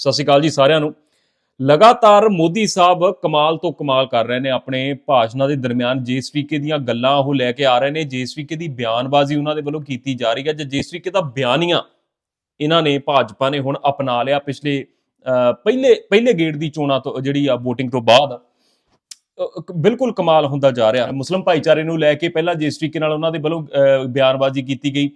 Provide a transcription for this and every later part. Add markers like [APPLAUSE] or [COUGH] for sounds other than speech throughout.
ਸਤਿ ਸ਼੍ਰੀ ਅਕਾਲ ਜੀ ਸਾਰਿਆਂ ਨੂੰ। ਲਗਾਤਾਰ ਮੋਦੀ ਸਾਹਿਬ ਕਮਾਲ ਤੋਂ ਕਮਾਲ ਕਰ ਰਹੇ ਨੇ ਆਪਣੇ ਭਾਸ਼ਣਾਂ ਦੇ ਦਰਮਿਆਨ। ਜਿਸ ਤਰੀਕੇ ਦੀਆਂ ਗੱਲਾਂ ਉਹ ਲੈ ਕੇ ਆ ਰਹੇ ਨੇ ਜਿਸ ਤਰੀਕੇ ਦੀ ਬਿਆਨਬਾਜ਼ੀ ਉਹਨਾਂ ਦੇ ਵੱਲੋਂ ਕੀਤੀ ਜਾ ਰਹੀ ਹੈ ਜਾਂ ਜਿਸ ਤਰੀਕੇ ਦਾ ਬਿਆਨੀਆਂ ਇਹਨਾਂ ਨੇ ਭਾਜਪਾ ਨੇ ਹੁਣ ਅਪਣਾ ਲਿਆ ਪਿਛਲੇ ਪਹਿਲੇ ਪਹਿਲੇ ਗੇੜ ਦੀ ਚੋਣਾਂ ਤੋਂ ਜਿਹੜੀ ਆ VOTING ਤੋਂ ਬਾਅਦ। ਬਿਲਕੁਲ ਕਮਾਲ ਹੁੰਦਾ ਜਾ ਰਿਹਾ। ਮੁਸਲਮ ਭਾਈਚਾਰੇ ਨੂੰ ਲੈ ਕੇ ਪਹਿਲਾਂ ਜਿਸ ਤਰੀਕੇ ਨਾਲ ਉਹਨਾਂ ਦੇ ਵੱਲੋਂ ਅਹ, ਬਿਆਨਬਾਜ਼ੀ ਕੀਤੀ ਗਈ।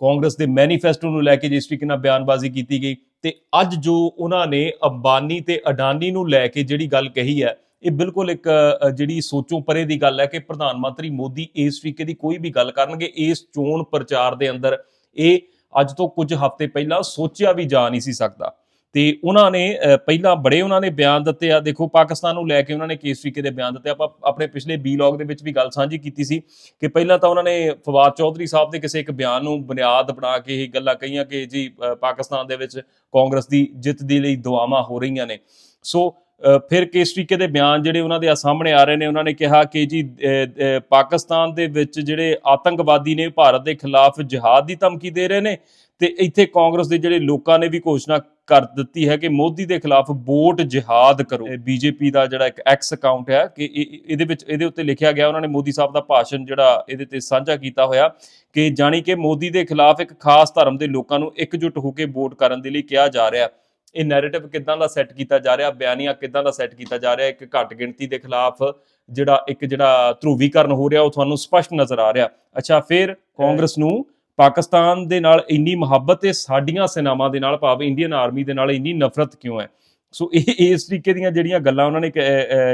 ਕਾਂਗਰਸ ਦੇ ਮੈਨੀਫੈਸਟੋ ਨੂੰ ਲੈ ਕੇ ਜਿਸ ਤਰੀਕੇ ਨਾਲ ਬਿਆਨਬਾਜ਼ੀ ਕੀਤੀ ਗਈ ਤੇ ਅੱਜ ਜੋ ਉਹਨਾਂ ਨੇ ਅੰਬਾਨੀ ਤੇ ਅਡਾਨੀ ਨੂੰ ਲੈ ਕੇ ਜਿਹੜੀ ਗੱਲ ਕਹੀ ਹੈ, ਇਹ ਬਿਲਕੁਲ ਇੱਕ ਜਿਹੜੀ ਸੋਚੋਂ ਪਰੇ ਦੀ ਗੱਲ ਹੈ ਕਿ ਪ੍ਰਧਾਨ ਮੰਤਰੀ ਮੋਦੀ ਇਸ ਤਰੀਕੇ ਦੀ ਕੋਈ ਵੀ ਗੱਲ ਕਰਨਗੇ, ਇਸ ਚੋਣ ਪ੍ਰਚਾਰ ਦੇ ਅੰਦਰ ਇਹ ਅੱਜ ਤੋਂ ਕੁਝ ਹਫ਼ਤੇ ਪਹਿਲਾਂ ਸੋਚਿਆ ਵੀ ਜਾ ਨਹੀਂ ਸੀ ਸਕਦਾ। ਤੇ ਉਹਨਾਂ ਨੇ ਪਹਿਲਾਂ ਬੜੇ ਉਹਨਾਂ ਨੇ ਬਿਆਨ ਦਿੱਤੇ ਆ। ਦੇਖੋ, ਪਾਕਿਸਤਾਨ ਨੂੰ ਲੈ ਕੇ ਉਹਨਾਂ ਨੇ ਕਿਸ ਤਰੀਕੇ ਦੇ ਬਿਆਨ ਦਿੱਤੇ। ਆਪਾਂ ਆਪਣੇ ਪਿਛਲੇ ਬੀਲੌਗ ਦੇ ਵਿੱਚ ਵੀ ਗੱਲ ਸਾਂਝੀ ਕੀਤੀ ਸੀ ਕਿ ਪਹਿਲਾਂ ਤਾਂ ਉਹਨਾਂ ਨੇ ਫਵਾਦ ਚੌਧਰੀ ਸਾਹਿਬ ਦੇ ਕਿਸੇ ਇੱਕ ਬਿਆਨ ਨੂੰ ਬੁਨਿਆਦ ਬਣਾ ਕੇ ਇਹ ਗੱਲਾਂ ਕਹੀਆਂ ਕਿ ਜੀ ਪਾਕਿਸਤਾਨ ਦੇ ਵਿੱਚ ਕਾਂਗਰਸ ਦੀ ਜਿੱਤ ਦੇ ਲਈ ਦੁਆਵਾਂ ਹੋ ਰਹੀਆਂ ਨੇ। ਸੋ ਫਿਰ ਕਿਸ ਤਰੀਕੇ ਦੇ ਬਿਆਨ ਜਿਹੜੇ ਉਹਨਾਂ ਦੇ ਸਾਹਮਣੇ ਆ ਰਹੇ ਨੇ? ਉਹਨਾਂ ਨੇ ਕਿਹਾ ਕਿ ਜੀ ਪਾਕਿਸਤਾਨ ਦੇ ਵਿੱਚ ਜਿਹੜੇ ਆਤੰਕਵਾਦੀ ਨੇ ਭਾਰਤ ਦੇ ਖਿਲਾਫ ਜਿਹਾਦ ਦੀ ਧਮਕੀ ਦੇ ਰਹੇ ਨੇ ਤੇ ਇੱਥੇ ਕਾਂਗਰਸ ਦੇ ਜਿਹੜੇ ਲੋਕਾਂ ਨੇ ਵੀ ਘੋਸ਼ਣਾ ਕਰ ਦਿੱਤੀ ਹੈ ਕਿ ਮੋਦੀ ਦੇ ਖਿਲਾਫ ਵੋਟ ਜਿਹਾਦ ਕਰੋ। ਬੀਜੇਪੀ ਦਾ ਜਿਹੜਾ ਇੱਕ ਐਕਸ ਅਕਾਊਂਟ ਹੈ ਕਿ ਇਹ- ਇਹਦੇ ਵਿੱਚ, ਇਹਦੇ ਉੱਤੇ ਲਿਖਿਆ ਗਿਆ, ਉਹਨਾਂ ਨੇ ਮੋਦੀ ਸਾਹਿਬ ਦਾ ਭਾਸ਼ਣ ਜਿਹੜਾ ਇਹਦੇ ਤੇ ਸਾਂਝਾ ਕੀਤਾ ਹੋਇਆ ਕਿ ਜਾਣੀ ਕਿ ਮੋਦੀ ਦੇ ਖਿਲਾਫ ਇੱਕ ਖਾਸ ਧਰਮ ਦੇ ਲੋਕਾਂ ਨੂੰ ਇਕਜੁੱਟ ਹੋ ਕੇ ਵੋਟ ਕਰਨ ਦੇ ਲਈ ਕਿਹਾ ਜਾ ਰਿਹਾ। ਇਹ ਨੈਰੇਟਿਵ ਕਿਦਾਂ ਦਾ ਸੈੱਟ ਕੀਤਾ ਜਾ ਰਿਹਾ, ਬਿਆਨੀਆਂ ਕਿਦਾਂ ਦਾ ਸੈੱਟ ਕੀਤਾ ਜਾ ਰਿਹਾ, ਇੱਕ ਘੱਟ ਗਿਣਤੀ ਦੇ ਖਿਲਾਫ ਜਿਹੜਾ, ਇੱਕ ਜਿਹੜਾ ਧਰੂਵੀਕਰਨ ਹੋ ਰਿਹਾ, ਉਹ ਤੁਹਾਨੂੰ ਸਪਸ਼ਟ ਨਜ਼ਰ ਆ ਰਿਹਾ। ਅੱਛਾ, ਫਿਰ ਕਾਂਗਰਸ ਨੂੰ ਪਾਕਿਸਤਾਨ ਦੇ ਨਾਲ ਇੰਨੀ ਮੁਹੱਬਤ ਤੇ ਸਾਡੀਆਂ ਸੈਨਾਵਾਂ ਦੇ ਨਾਲ ਭਾਵ ਇੰਡੀਅਨ ਆਰਮੀ ਦੇ ਨਾਲ ਇੰਨੀ ਨਫ਼ਰਤ ਕਿਉਂ ਹੈ? ਸੋ ਇਹ [LAUGHS] ਇਸ ਤਰੀਕੇ ਦੀਆਂ ਜਿਹੜੀਆਂ ਗੱਲਾਂ ਉਹਨਾਂ ਨੇ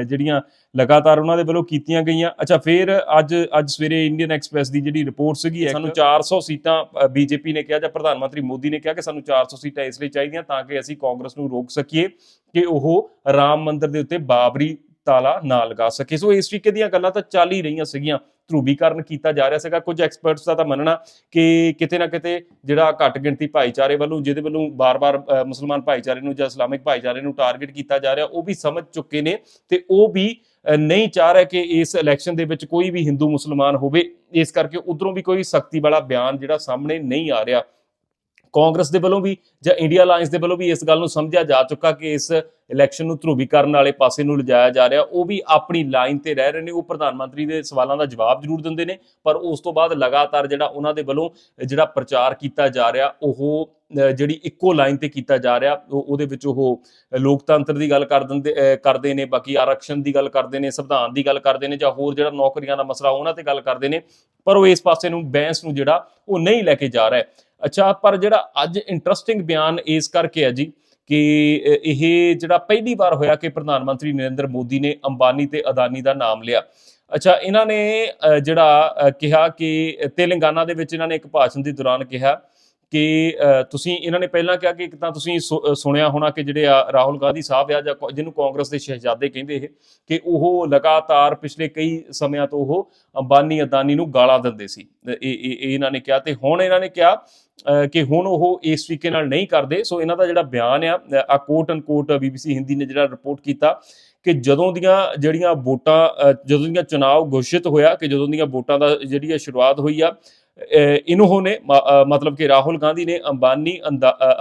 ਜਿਹੜੀਆਂ ਲਗਾਤਾਰ ਉਹਨਾਂ ਦੇ ਵੱਲੋਂ ਕੀਤੀਆਂ ਗਈਆਂ। ਅੱਛਾ, ਫਿਰ ਅੱਜ ਅੱਜ ਸਵੇਰੇ ਇੰਡੀਅਨ ਐਕਸਪ੍ਰੈਸ ਦੀ ਜਿਹੜੀ ਰਿਪੋਰਟ ਸੀਗੀ ਸਾਨੂੰ 400 ਸੀਟਾਂ ਬੀਜੇਪੀ ਨੇ ਕਿਹਾ ਜਾਂ ਪ੍ਰਧਾਨ ਮੰਤਰੀ ਮੋਦੀ ਨੇ ਕਿਹਾ ਕਿ ਸਾਨੂੰ 400 ਸੀਟਾਂ ਇਸ ਲਈ ਚਾਹੀਦੀਆਂ ਤਾਂ ਕਿ ਅਸੀਂ ਕਾਂਗਰਸ ਨੂੰ ਰੋਕ ਸਕੀਏ ਕਿ ਉਹ ਰਾਮ ਮੰਦਿਰ ਦੇ ਉੱਤੇ ਬਾਬਰੀ ਤਾਲਾ ਨਾ ਲਗਾ ਸਕੇ। ਸੋ ਇਸ ਤਰੀਕੇ ਦੀਆਂ ਗੱਲਾਂ ਤਾਂ ਚੱਲ ਹੀ ਰਹੀਆਂ ਸੀਗੀਆਂ। ਧਰੂਵੀਕਰਨ ਕੀਤਾ ਜਾ ਰਿਹਾ ਸੀਗਾ। ਕੁਝ ਐਕਸਪਰਟਸ ਦਾ ਤਾਂ ਮੰਨਣਾ ਕਿ ਕਿਤੇ ਨਾ ਕਿਤੇ ਜਿਹੜਾ ਘੱਟ ਗਿਣਤੀ ਭਾਈਚਾਰੇ ਵੱਲੋਂ, ਜਿਹਦੇ ਵੱਲੋਂ ਬਾਰ-ਬਾਰ ਮੁਸਲਮਾਨ ਭਾਈਚਾਰੇ ਨੂੰ ਜਾਂ ਇਸਲਾਮਿਕ ਭਾਈਚਾਰੇ ਨੂੰ ਟਾਰਗੇਟ ਕੀਤਾ ਜਾ ਰਿਹਾ, ਉਹ ਵੀ ਸਮਝ ਚੁੱਕੇ ਨੇ ਤੇ ਉਹ ਵੀ ਨਹੀਂ ਚਾਹ ਰਿਹਾ ਕਿ ਇਸ ਇਲੈਕਸ਼ਨ ਦੇ ਵਿੱਚ ਕੋਈ ਵੀ ਹਿੰਦੂ ਮੁਸਲਮਾਨ ਹੋਵੇ। ਇਸ ਕਰਕੇ ਉਧਰੋਂ ਵੀ ਕੋਈ ਸਖਤੀ ਵਾਲਾ ਬਿਆਨ ਜਿਹੜਾ ਸਾਹਮਣੇ ਨਹੀਂ ਆ ਰਿਹਾ। ਕਾਂਗਰਸ ਦੇ ਵੱਲੋਂ ਵੀ ਜਾਂ ਇੰਡੀਆ ਅਲਾਈਅੰਸ ਦੇ ਵੱਲੋਂ ਵੀ ਇਸ ਗੱਲ ਨੂੰ ਸਮਝਿਆ ਜਾ ਚੁੱਕਾ ਕਿ ਇਸ ਇਲੈਕਸ਼ਨ ਨੂੰ ਧਰੂਵੀਕਰਨ ਵਾਲੇ ਪਾਸੇ ਨੂੰ ਲਿਜਾਇਆ ਜਾ ਰਿਹਾ। ਉਹ ਵੀ ਆਪਣੀ ਲਾਈਨ ਤੇ ਰਹਿ ਰਹੇ ਨੇ। ਉਹ ਪ੍ਰਧਾਨ ਮੰਤਰੀ ਦੇ ਸਵਾਲਾਂ ਦਾ ਜਵਾਬ ਜ਼ਰੂਰ ਦਿੰਦੇ ਨੇ। ਪਰ ਉਸ ਤੋਂ ਬਾਅਦ ਲਗਾਤਾਰ ਜਿਹੜਾ ਉਹਨਾਂ ਦੇ ਵੱਲੋਂ ਜਿਹੜਾ ਪ੍ਰਚਾਰ ਕੀਤਾ ਜਾ ਰਿਹਾ, ਉਹ ਜਿਹੜੀ ਇੱਕੋ ਲਾਈਨ ਤੇ ਕੀਤਾ ਜਾ ਰਿਹਾ, ਉਹ- ਉਹਦੇ ਵਿੱਚ ਉਹ ਲੋਕਤੰਤਰ ਦੀ ਗੱਲ ਕਰ ਦਿੰਦੇ ਕਰਦੇ ਨੇ, ਬਾਕੀ ਆਰਕਸ਼ਣ ਦੀ ਗੱਲ ਕਰਦੇ ਨੇ, ਸੰਵਿਧਾਨ ਦੀ ਗੱਲ ਕਰਦੇ ਨੇ ਜਾਂ ਹੋਰ ਜਿਹੜਾ ਨੌਕਰੀਆਂ ਦਾ ਮਸਲਾ ਉਹਨਾਂ ਤੇ ਗੱਲ ਕਰਦੇ ਨੇ। ਪਰ ਉਹ ਇਸ ਪਾਸੇ ਨੂੰ, ਬੈਂਸ ਨੂੰ ਜਿਹੜਾ, ਉਹ ਨਹੀਂ ਲੈ ਕੇ ਜਾ ਰਿਹਾ। ਅੱਛਾ, ਪਰ ਜਿਹੜਾ ਅੱਜ ਇੰਟਰਸਟਿੰਗ ਬਿਆਨ ਇਸ ਕਰਕੇ ਹੈ ਜੀ ਕਿ ਇਹ ਜਿਹੜਾ ਪਹਿਲੀ ਵਾਰ ਹੋਇਆ ਕਿ ਪ੍ਰਧਾਨ ਮੰਤਰੀ ਨਰਿੰਦਰ ਮੋਦੀ ਨੇ ਅੰਬਾਨੀ ਤੇ ਅਦਾਨੀ ਦਾ ਨਾਮ ਲਿਆ। ਅੱਛਾ, ਇਹਨਾਂ ਨੇ ਜਿਹੜਾ ਕਿਹਾ ਕਿ ਤੇਲੰਗਾਨਾ ਦੇ ਵਿੱਚ ਇਹਨਾਂ ਨੇ ਇੱਕ ਭਾਸ਼ਣ ਦੇ ਦੌਰਾਨ ਕਿਹਾ ਕਿ ਤੁਸੀਂ ਇਹਨਾਂ ਨੇ ਪਹਿਲਾਂ ਕਿਹਾ ਕਿ ਇੱਕ ਤਾਂ ਤੁਸੀਂ ਸੁ- ਸੁਣਿਆ ਹੋਣਾ ਕਿ ਜਿਹੜੇ ਆ ਰਾਹੁਲ ਗਾਂਧੀ ਸਾਹਿਬ ਆ ਜਾਂ ਜਿਹਨੂੰ ਕਾਂਗਰਸ ਦੇ ਸ਼ਹਿਜ਼ਾਦੇ ਕਹਿੰਦੇ ਇਹ ਕਿ ਉਹ ਲਗਾਤਾਰ ਪਿਛਲੇ ਕਈ ਸਮਿਆਂ ਤੋਂ ਉਹ ਅੰਬਾਨੀ ਅਦਾਨੀ ਨੂੰ ਗਾਲਾਂ ਦਿੰਦੇ ਸੀ। ਇਹ ਇਹਨਾਂ ਨੇ ਕਿਹਾ ਤੇ ਹੁਣ ਇਹਨਾਂ ਨੇ ਕਿਹਾ ਕਿ ਹੁਣ ਉਹ ਇਸ ਤਰੀਕੇ ਨਾਲ ਨਹੀਂ ਕਰਦੇ। ਸੋ ਇਹਨਾਂ ਦਾ ਜਿਹੜਾ ਬਿਆਨ ਆ ਅ, ਆ ਕੋਟ ਅਨ ਕੋਟ ਬੀਬੀਸੀ ਹਿੰਦੀ ਨੇ ਜਿਹੜਾ ਰਿਪੋਰਟ ਕੀਤਾ ਕਿ ਜਦੋਂ ਦੀਆਂ ਜਿਹੜੀਆਂ ਵੋਟਾਂ ਜਦੋਂ ਦੀਆਂ ਚੁਣਾਵ ਘੋਸ਼ਿਤ ਹੋਇਆ ਕਿ ਜਦੋਂ ਦੀਆਂ ਵੋਟਾਂ ਦਾ ਜਿਹੜੀ ਆ ਸ਼ੁਰੂਆਤ ਹੋਈ ਆ ਅ, ਮਤਲਬ ਕਿ ਰਾਹੁਲ ਗਾਂਧੀ ਨੇ ਅੰਬਾਨੀ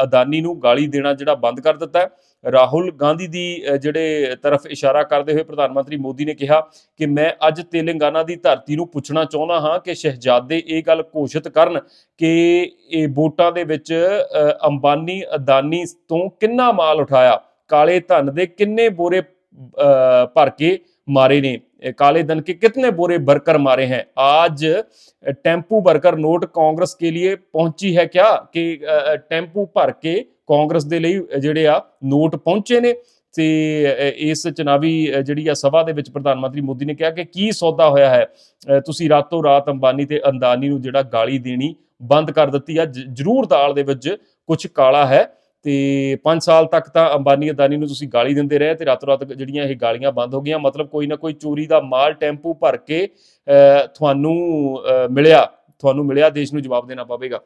ਅਦਾਨੀ ਨੂੰ ਗਾਲੀ ਦੇਣਾ ਜਿਹੜਾ ਬੰਦ ਕਰ ਦਿੱਤਾ ਰਾਹੁਲ ਗਾਂਧੀ ਦੀ ਜਿਹੜੇ ਤਰਫ ਇਸ਼ਾਰਾ ਕਰਦੇ ਹੋਏ ਪ੍ਰਧਾਨ ਮੰਤਰੀ ਮੋਦੀ ਨੇ ਕਿਹਾ ਕਿ ਮੈਂ ਅੱਜ ਤੇਲੰਗਾਨਾ ਦੀ ਧਰਤੀ ਨੂੰ ਪੁੱਛਣਾ ਚਾਹੁੰਦਾ ਹਾਂ ਕਿ ਸ਼ਹਿਜ਼ਾਦੇ ਇਹ ਗੱਲ ਘੋਸ਼ਿਤ ਕਰਨ ਕਿ ਇਹ ਵੋਟਾਂ ਦੇ ਵਿੱਚ ਅੰਬਾਨੀ ਅਦਾਨੀ ਤੋਂ ਕਿੰਨਾ ਮਾਲ ਉਠਾਇਆ? ਕਾਲੇ ਧਨ ਦੇ ਕਿੰਨੇ ਬੋਰੇ ਅ, ਭਰ ਕੇ ਮਾਰੇ ਨੇ? ਇਹ ਕਾਲੇ धन के कितने बोरे भरकर मारे हैं आज टेम्पू भरकर नोट कांग्रेस के लिए पहुंची है क्या कि ਅ, ਟੈਂਪੂ ਭਰ ਕੇ ਕਾਂਗਰਸ ਦੇ ਲਈ ਜਿਹੜੇ ਆ ਨੋਟ ਪਹੁੰਚੇ ਨੇ ਤੇ ਅ, ਇਸ ਚੁਣਾਵੀ ਅ, ਜਿਹੜੀ ਆ ਸਭਾ ਦੇ ਵਿੱਚ ਪ੍ਰਧਾਨ ਮੰਤਰੀ ਮੋਦੀ ਨੇ ਕਿਹਾ ਕਿ ਕੀ ਸੌਦਾ ਹੋਇਆ ਹੈ ਅ, ਤੁਸੀਂ ਰਾਤੋਂ ਰਾਤ ਅੰਬਾਨੀ ਤੇ ਅੰਦਾਨੀ ਨੂੰ ਜਿਹੜਾ ਗਾਲੀ ਦੇਣੀ ਬੰਦ ਕਰ ਦਿੱਤੀ ਆ ਜ- ਜ਼ਰੂਰ ਦਾਲ ਦੇ ਵਿੱਚ ਕੁਝ ਕਾਲਾ ਹੈ ਤੇ 5 ਸਾਲ ਤੱਕ ਤਾਂ ਅੰਬਾਨੀ ਅਦਾਨੀ ਨੂੰ ਤੁਸੀਂ ਗਾਲੀ ਦਿੰਦੇ ਰਹੇ ਤੇ ਰਾਤੋਂ ਰਾਤ ਜਿਹੜੀਆਂ ਇਹ ਗਾਲੀਆਂ ਬੰਦ ਹੋ ਗਈਆਂ ਮਤਲਬ ਕੋਈ ਨਾ ਕੋਈ ਚੋਰੀ ਦਾ ਮਾਲ ਟੈਂਪੂ ਭਰ ਕੇ ਅ, ਤੁਹਾਨੂੰ ਮਿਲਿਆ ਤੁਹਾਨੂੰ ਮਿਲਿਆ ਦੇਸ਼ ਨੂੰ ਜਵਾਬ ਦੇਣਾ ਪਵੇਗਾ।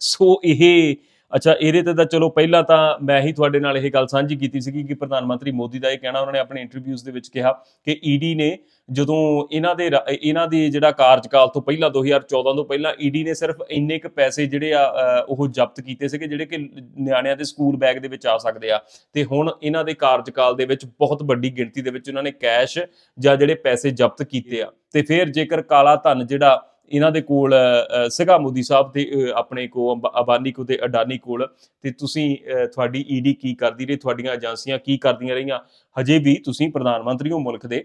ਸੋ ਇਹ ਅੱਛਾ ਇਹਦੇ ਤੇ ਤਾਂ ਚਲੋ ਪਹਿਲਾਂ ਤਾਂ ਮੈਂ ਹੀ ਤੁਹਾਡੇ ਨਾਲ ਇਹ ਗੱਲ ਸਾਂਝੀ ਕੀਤੀ ਸੀਗੀ ਕਿ ਪ੍ਰਧਾਨ ਮੰਤਰੀ ਮੋਦੀ ਦਾ ਇਹ ਕਹਿਣਾ ਉਹਨਾਂ ਨੇ ਆਪਣੇ ਇੰਟਰਵਿਊਜ਼ ਦੇ ਵਿੱਚ ਕਿਹਾ ਕਿ ਈਡੀ ਨੇ ਜਦੋਂ ਇਹਨਾਂ ਦੇ ਇਹਨਾਂ ਦੇ ਜਿਹੜਾ ਕਾਰਜਕਾਲ ਤੋਂ ਪਹਿਲਾਂ 2014 ਤੋਂ ਪਹਿਲਾਂ, ਈਡੀ ਨੇ ਸਿਰਫ ਇੰਨੇ ਕੁ ਪੈਸੇ ਜਿਹੜੇ ਆ ਉਹ ਜ਼ਬਤ ਕੀਤੇ ਸੀਗੇ, ਜਿਹੜੇ ਕਿ ਨਿਆਣਿਆਂ ਦੇ ਸਕੂਲ ਬੈਗ ਦੇ ਵਿੱਚ ਆ ਸਕਦੇ ਆ। ਤੇ ਹੁਣ ਇਹਨਾਂ ਦੇ ਕਾਰਜਕਾਲ ਦੇ ਵਿੱਚ ਬਹੁਤ ਵੱਡੀ ਗਿਣਤੀ ਦੇ ਵਿੱਚ ਉਹਨਾਂ ਨੇ ਕੈਸ਼ ਜਾਂ ਜਿਹੜੇ ਪੈਸੇ ਜ਼ਬਤ ਕੀਤੇ ਆ। ਤੇ ਫਿਰ ਜੇਕਰ ਕਾਲਾ ਧਨ ਜਿਹੜਾ ਇਹਨਾਂ ਦੇ ਕੋਲ ਅ, ਸੀਗਾ ਮੋਦੀ ਸਾਹਿਬ ਤੇ ਆਪਣੇ ਕੋ ਅੰਬ- ਅਬਾਨੀ ਕੋ ਤੇ ਅਡਾਨੀ ਕੋਲ ਤੇ ਤੁਸੀਂ ਅ, ਤੁਹਾਡੀ ਈਡੀ ਕੀ ਕਰਦੀ ਰਹੀ ਤੁਹਾਡੀਆਂ ਏਜੰਸੀਆਂ ਕੀ ਕਰਦੀਆਂ ਰਹੀਆਂ? ਹਜੇ ਵੀ ਤੁਸੀਂ ਪ੍ਰਧਾਨ ਮੰਤਰੀ ਹੋ ਮੁਲਕ ਦੇ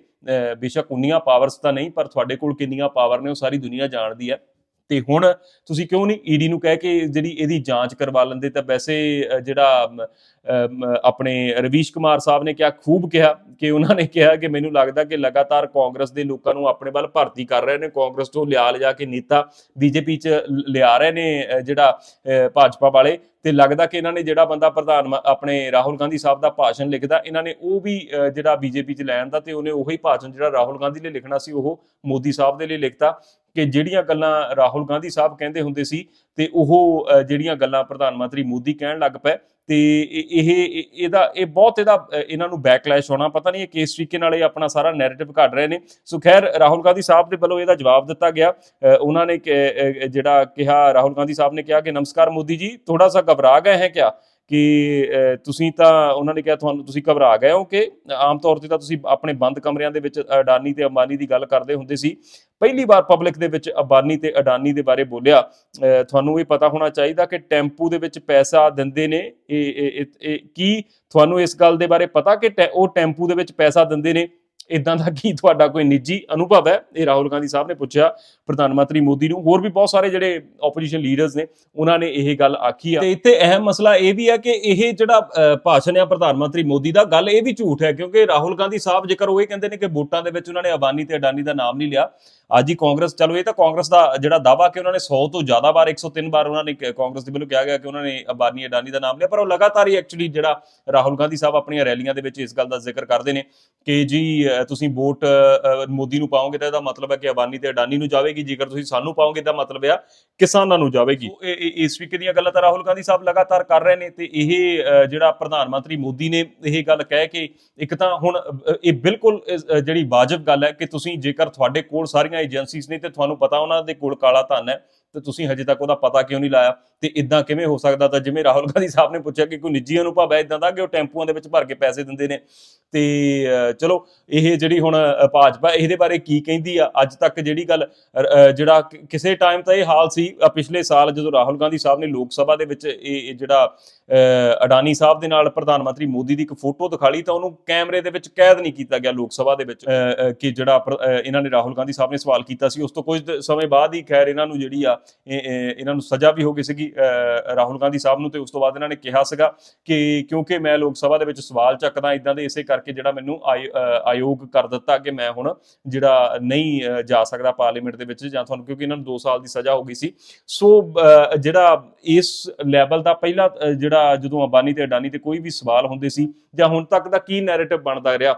ਬੇਸ਼ੱਕ ਉਨੀਆਂ ਪਾਵਰਸ ਤਾਂ ਨਹੀਂ ਪਰ ਤੁਹਾਡੇ ਕੋਲ ਕਿੰਨੀਆਂ ਪਾਵਰ ਨੇ ਉਹ ਸਾਰੀ ਦੁਨੀਆ ਜਾਣਦੀ ਹੈ। ਤੇ ਹੁਣ ਤੁਸੀਂ ਕਿਉਂ ਨਹੀਂ ਈਡੀ ਨੂੰ ਕਹਿ ਕੇ ਜਿਹੜੀ ਇਹਦੀ ਜਾਂਚ ਕਰਵਾ ਲੈਂਦੇ? ਤਾਂ ਵੈਸੇ ਜਿਹੜਾ ਆਪਣੇ ਰਵੀਸ਼ ਕੁਮਾਰ ਸਾਹਿਬ ਨੇ ਕਿਹਾ ਖੂਬ ਕਿਹਾ ਕਿ ਉਹਨਾਂ ਨੇ ਕਿਹਾ ਕਿ ਮੈਨੂੰ ਲੱਗਦਾ ਕਿ ਲਗਾਤਾਰ ਕਾਂਗਰਸ ਦੇ ਲੋਕਾਂ ਨੂੰ ਆਪਣੇ ਵੱਲ ਭਰਤੀ ਕਰ ਰਹੇ ਨੇ। ਕਾਂਗਰਸ ਤੋਂ ਲਿਆ ਲਿਜਾ ਕੇ ਨੇਤਾ ਬੀਜੇਪੀ ਚ ਲਿਆ ਰਹੇ ਨੇ ਜਿਹੜਾ ਅ, ਭਾਜਪਾ ਵਾਲੇ। ਤੇ ਲੱਗਦਾ ਕਿ ਇਹਨਾਂ ਨੇ ਜਿਹੜਾ ਬੰਦਾ ਪ੍ਰਧਾਨ ਆਪਣੇ ਰਾਹੁਲ ਗਾਂਧੀ ਸਾਹਿਬ ਦਾ ਭਾਸ਼ਣ ਲਿਖਦਾ ਇਹਨਾਂ ਨੇ ਉਹ ਵੀ ਅ, ਜਿਹੜਾ ਬੀਜੇਪੀ ਚ ਲੈਣ ਦਾ ਤੇ ਉਹਨੇ ਉਹੀ ਭਾਸ਼ਣ ਜਿਹੜਾ ਰਾਹੁਲ ਗਾਂਧੀ ਲਈ ਲਿਖਣਾ ਸੀ ਉਹ ਮੋਦੀ ਸਾਹਿਬ ਦੇ ਲਈ ਲਿਖਤਾ। ਕਿ ਜਿਹੜੀਆਂ ਗੱਲਾਂ ਰਾਹੁਲ ਗਾਂਧੀ ਸਾਹਿਬ ਕਹਿੰਦੇ ਹੁੰਦੇ ਸੀ ਤੇ ਉਹ ਜਿਹੜੀਆਂ ਗੱਲਾਂ ਪ੍ਰਧਾਨ ਮੰਤਰੀ ਮੋਦੀ ਕਹਿਣ ਲੱਗ ਪਏ ਤੇ ਇਹ ਇਹ- ਇਹਦਾ ਇਹ ਬਹੁਤ ਇਹਦਾ ਇਹਨਾਂ ਨੂੰ ਬੈਕਲੈਸ਼ ਹੋਣਾ। ਪਤਾ ਨਹੀਂ ਇਹ ਕਿਸ ਤਰੀਕੇ ਨਾਲ ਇਹ ਆਪਣਾ ਸਾਰਾ ਨੈਰੇਟਿਵ ਘੜ ਰਹੇ ਨੇ। ਸੋ ਖੈਰ ਰਾਹੁਲ ਗਾਂਧੀ ਸਾਹਿਬ ਦੇ ਵੱਲੋਂ ਇਹਦਾ ਜਵਾਬ ਦਿੱਤਾ ਗਿਆ। ਅ, ਉਹਨਾਂ ਨੇ ਜਿਹੜਾ ਕਿਹਾ ਰਾਹੁਲ ਗਾਂਧੀ ਸਾਹਿਬ ਨੇ ਕਿਹਾ ਕਿ ਨਮਸਕਾਰ ਮੋਦੀ ਜੀ ਥੋੜਾ ਸਾ ਘਬਰਾ ਗਏ ਹੈ ਕਿਆ? ਕਿ ਤੁਸੀਂ ਤਾਂ ਉਹਨਾਂ ਨੇ ਕਿਹਾ ਤੁਹਾਨੂੰ, ਤੁਸੀਂ ਘਬਰਾ ਗਏ ਹੋ ਕਿ ਆਮ ਤੌਰ ਤੇ ਤਾਂ ਤੁਸੀਂ ਆਪਣੇ ਬੰਦ ਕਮਰਿਆਂ ਦੇ ਵਿੱਚ ਅਡਾਨੀ ਤੇ ਅੰਬਾਨੀ ਦੀ ਗੱਲ ਕਰਦੇ ਹੁੰਦੇ ਸੀ। ਪਹਿਲੀ ਵਾਰ ਪਬਲਿਕ ਦੇ ਵਿੱਚ ਅਬਾਨੀ ਤੇ ਅਡਾਨੀ ਦੇ ਬਾਰੇ ਬੋਲਿਆ। ਅਹ, ਤੁਹਾਨੂੰ ਇਹ ਪਤਾ ਹੋਣਾ ਚਾਹੀਦਾ ਕਿ ਟੈਂਪੂ ਦੇ ਵਿੱਚ ਪੈਸਾ ਦਿੰਦੇ ਨੇ। ਇਹ, ਇਹ- ਕੀ ਤੁਹਾਨੂੰ ਇਸ ਗੱਲ ਦੇ ਬਾਰੇ ਪਤਾ ਕਿ ਟੈ- ਉਹ ਟੈਂਪੂ ਦੇ ਵਿੱਚ ਪੈਸਾ ਦਿੰਦੇ ਨੇ? ਇਦਾਂ ਦਾ ਕੀ ਤੁਹਾਡਾ ਕੋਈ ਨਿੱਜੀ ਅਨੁਭਵ ਹੈ? ਇਹ ਰਾਹੁਲ ਗਾਂਧੀ ਸਾਹਿਬ ਨੇ ਪੁੱਛਿਆ ਪ੍ਰਧਾਨ ਮੰਤਰੀ ਮੋਦੀ ਨੂੰ। ਹੋਰ ਵੀ ਬਹੁਤ ਸਾਰੇ ਜਿਹੜੇ ਆਪੋਜੀਸ਼ਨ ਲੀਡਰਸ ਨੇ ਉਹਨਾਂ ਨੇ ਇਹ ਗੱਲ ਆਖੀ ਆ। ਤੇ ਇੱਥੇ ਅਹਿਮ ਮਸਲਾ ਇਹ ਵੀ ਹੈ ਕਿ ਇਹ ਜਿਹੜਾ ਅਹ, ਭਾਸ਼ਣ ਆ ਪ੍ਰਧਾਨ ਮੰਤਰੀ ਮੋਦੀ ਦਾ ਗੱਲ ਇਹ ਵੀ ਝੂਠ ਹੈ ਕਿਉਂਕਿ ਰਾਹੁਲ ਗਾਂਧੀ ਸਾਹਿਬ ਜੇਕਰ ਉਹ ਇਹ ਕਹਿੰਦੇ ਨੇ ਕਿ ਵੋਟਾਂ ਦੇ ਵਿੱਚ ਉਹਨਾਂ ਨੇ ਅਬਾਨੀ ਤੇ ਅਡਾਨੀ ਦਾ ਨਾਮ ਨਹੀਂ ਲਿਆ ਅੱਜ ਹੀ ਕਾਂਗਰਸ, ਚਲੋ ਇਹ ਤਾਂ ਕਾਂਗਰਸ ਦਾ ਜਿਹੜਾ ਦਾਵਾ ਕਿ ਉਹਨਾਂ ਨੇ 100 ਤੋਂ ਜ਼ਿਆਦਾ ਵਾਰ 103 ਵਾਰ ਉਹਨਾਂ ਨੇ ਕਾਂਗਰਸ ਦੇ ਵੱਲੋਂ ਕਿਹਾ ਗਿਆ ਕਿ ਉਹਨਾਂ ਨੇ ਅਬਾਨੀ ਅਡਾਨੀ ਦਾ ਨਾਮ ਲਿਆ, ਪਰ ਉਹ ਲਗਾਤਾਰ ਹੀ ਐਕਚੁਅਲੀ ਜਿਹੜਾ ਰਾਹੁਲ ਗਾਂਧੀ ਸਾਹਿਬ ਆਪਣੀਆਂ ਰੈਲੀਆਂ ਦੇ ਵਿੱਚ ਇਸ ਗੱਲ ਦਾ ਜ਼ਿਕਰ ਕਰਦੇ ਨੇ ਕਿ ਜੀ ਤੁਸੀਂ ਵੋਟ ਮੋਦੀ ਨੂੰ ਪਾਓਗੇ ਤਾਂ ਇਹਦਾ ਮਤਲਬ ਹੈ ਕਿ ਅਬਾਨੀ ਤੇ ਅਡਾਨੀ ਨੂੰ ਜਾਵੇਗੀ, ਜੇਕਰ ਤੁਸੀਂ ਸਾਨੂੰ ਪਾਓਗੇ ਤਾਂ ਮਤਲਬ ਆ ਕਿਸਾਨਾਂ ਨੂੰ ਜਾਵੇਗੀ। ਇਸ ਤਰੀਕੇ ਦੀਆਂ ਗੱਲਾਂ ਤਾਂ ਰਾਹੁਲ ਗਾਂਧੀ ਸਾਹਿਬ ਲਗਾਤਾਰ ਕਰ ਰਹੇ ਨੇ ਤੇ ਇਹ ਜਿਹੜਾ ਪ੍ਰਧਾਨ ਮੰਤਰੀ ਮੋਦੀ ਨੇ ਇਹ ਗੱਲ ਕਹਿ ਕੇ ਇੱਕ ਤਾਂ ਹੁਣ ਇਹ ਬਿਲਕੁਲ ਜਿਹੜੀ ਵਾਜਬ ਗੱਲ ਹੈ ਕਿ ਤੁਸੀਂ ਜੇਕਰ ਤੁਹਾਡੇ ਕੋਲ ਸਾਰੀਆਂ ਏਜੰਸੀਜ਼ ਨੇ ਤੇ ਤੁਹਾਨੂੰ ਪਤਾ ਉਹਨਾਂ ਦੇ ਕੋਲ ਕਾਲਾ ਧਨ ਹੈ, ਤੇ ਤੁਸੀਂ ਹਜੇ ਤੱਕ ਉਹਦਾ ਪਤਾ ਕਿਉਂ ਨਹੀਂ ਲਾਇਆ? ਤੇ ਇਦਾਂ ਕਿਵੇਂ ਹੋ ਸਕਦਾ ਤਾਂ ਜਿਵੇਂ ਰਾਹੁਲ ਗਾਂਧੀ ਸਾਹਿਬ ਨੇ ਪੁੱਛਿਆ ਕਿ ਕੋਈ ਨਿੱਜੀ ਅਨੁਭਵ ਹੈ ਇਦਾਂ ਦਾ ਕਿ ਉਹ ਟੈਂਪੂਆਂ ਦੇ ਵਿੱਚ ਭਰ ਕੇ ਪੈਸੇ ਦਿੰਦੇ ਨੇ? ਤੇ ਚਲੋ, ਇਹ ਜਿਹੜੀ ਹੁਣ ਭਾਜਪਾ ਇਹਦੇ ਬਾਰੇ ਕੀ ਕਹਿੰਦੀ ਆ? ਅੱਜ ਤੱਕ ਜਿਹੜੀ ਗੱਲ ਜਿਹੜਾ ਕਿਸੇ ਟਾਈਮ ਤਾਂ ਇਹ ਹਾਲ ਸੀ ਪਿਛਲੇ ਸਾਲ ਜਦੋਂ ਰਾਹੁਲ ਗਾਂਧੀ ਸਾਹਿਬ ਨੇ ਲੋਕ ਸਭਾ ਦੇ ਵਿੱਚ ਇਹ ਜਿਹੜਾ ਅਡਾਨੀ ਸਾਹਿਬ ਦੇ ਨਾਲ ਪ੍ਰਧਾਨ ਮੰਤਰੀ ਮੋਦੀ ਦੀ ਇੱਕ ਫੋਟੋ ਦਿਖਾਲੀ ਤਾਂ ਉਹਨੂੰ ਕੈਮਰੇ ਦੇ ਵਿੱਚ ਕੈਦ ਨਹੀਂ ਕੀਤਾ ਗਿਆ ਲੋਕ ਸਭਾ ਦੇ ਵਿੱਚ ਕਿ ਜਿਹੜਾ ਪ੍ਰ- ਇਹਨਾਂ ਨੇ ਰਾਹੁਲ ਗਾਂਧੀ ਸਾਹਿਬ ਨੇ ਸਵਾਲ ਕੀਤਾ ਸੀ। ਉਸ ਤੋਂ ਕੁਝ ਸਮੇਂ ਬਾਅਦ ਹੀ ਖੈਰ ਇਹਨਾਂ ਨੂੰ ਜਿਹੜੀ ਆ, ਇਹ- ਇਹਨਾਂ ਨੂੰ ਸਜ਼ਾ ਵੀ ਹੋ ਗਈ ਸੀਗੀ ਰਾਹੁਲ ਗਾਂਧੀ ਸਾਹਿਬ ਨੂੰ ਤੇ ਉਸ ਤੋਂ ਬਾਅਦ ਇਹਨਾਂ ਨੇ ਕਿਹਾ ਸੀਗਾ ਕਿ ਕਿਉਂਕਿ ਮੈਂ ਲੋਕ ਸਭਾ ਦੇ ਵਿੱਚ ਸਵਾਲ ਚੱਕਦਾ ਇਦਾਂ ਦੇ ਇਸੇ ਕਰਕੇ ਜਿਹੜਾ ਮੈਨੂੰ ਆਯੋਗ ਕਰ ਦਿੱਤਾ ਕਿ ਮੈਂ ਹੁਣ ਜਿਹੜਾ ਨਹੀਂ ਜਾ ਸਕਦਾ ਪਾਰਲੀਮੈਂਟ ਦੇ ਵਿੱਚ ਜਾਂ ਤੁਹਾਨੂੰ ਕਿਉਂਕਿ ਇਹਨਾਂ ਨੂੰ 2 ਸਾਲ ਦੀ ਸਜ਼ਾ ਹੋ ਗਈ ਸੀ। ਸੋ ਅ, ਜਿਹੜਾ ਇਸ ਲੈਵਲ ਦਾ ਪਹਿਲਾ ਜਿਹੜਾ ਜਦੋਂ ਅੰਬਾਨੀ ਤੇ ਅਡਾਨੀ ਤੇ ਕੋਈ ਵੀ ਸਵਾਲ ਹੁੰਦੇ ਸੀ ਜਾਂ ਹੁਣ ਤੱਕ ਦਾ ਕੀ ਨੈਰੇਟਿਵ ਬਣਦਾ ਰਿਹਾ